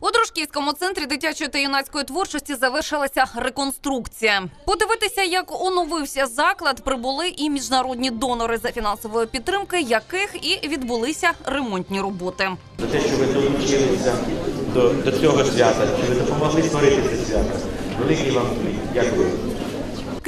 У Дружківському центрі дитячої та юнацької творчості завершилася реконструкція. Подивитися, як оновився заклад, прибули і міжнародні донори, за фінансової підтримки яких і відбулися ремонтні роботи. за те, що ви долучилися до, до цього свята, що ви допомогли створити це свято. Великий вам дякую.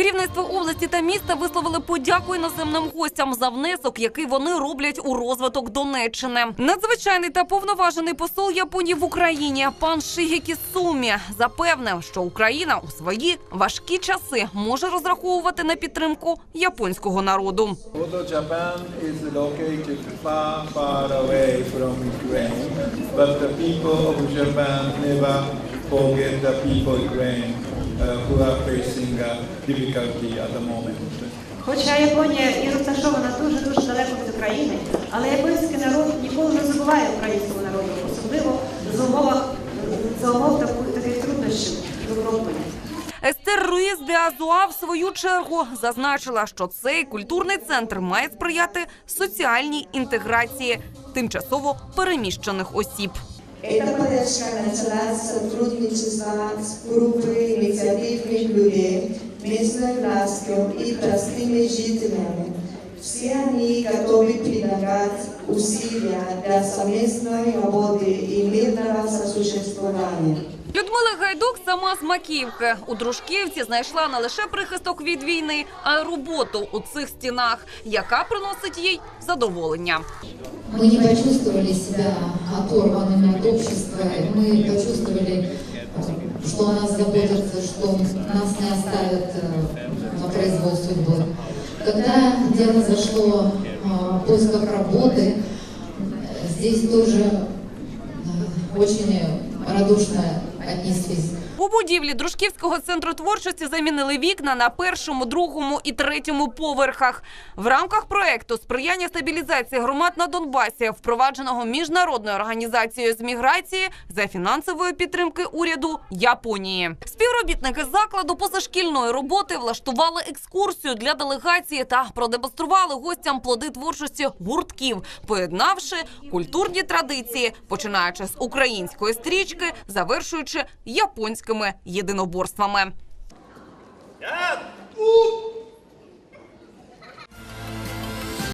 Керівництво області та міста висловили подяку іноземним гостям за внесок, який вони роблять у розвиток Донеччини. Надзвичайний та повноважений посол Японії в Україні пан Шигекі Сумі запевнив, що Україна у свої важкі часи може розраховувати на підтримку японського народу. Japan never forget the uh, difficulty at the moment. Хоча Японія і розташована дуже дуже далеко від України, але японський народ ніколи не забуває українського народу, особливо за умовах за умов таких труднощів в Європі. Естер Руїз де Азуа в свою чергу зазначила, що цей культурний центр має сприяти соціальній інтеграції тимчасово переміщених осіб. Эта поддержка началась с сотрудничества с группой инициативных людей, местной властью и простыми жителями. Все они готовы прилагать усилия для совместной работы и мирного сосуществования. Людмила Гайдук сама з Макіївки. У Дружківці знайшла не лише прихисток від війни, а й роботу у цих стінах, яка приносить їй задоволення. Мы не почувствовали себя оторванными от общества, мы почувствовали, э, что о нас заботятся, что нас не оставят э, на произвол судьбы. Когда дело зашло э, в поисках работы, э, здесь тоже э, очень радушно отнеслись. у будівлі Дружківського центру творчості замінили вікна на першому, другому і третьому поверхах. В рамках проекту сприяння стабілізації громад на Донбасі, впровадженого міжнародною організацією з міграції за фінансової підтримки уряду Японії. Співробітники закладу позашкільної роботи влаштували екскурсію для делегації та продемонстрували гостям плоди творчості гуртків, поєднавши культурні традиції, починаючи з української стрічки, завершуючи японськими єдиноборствами.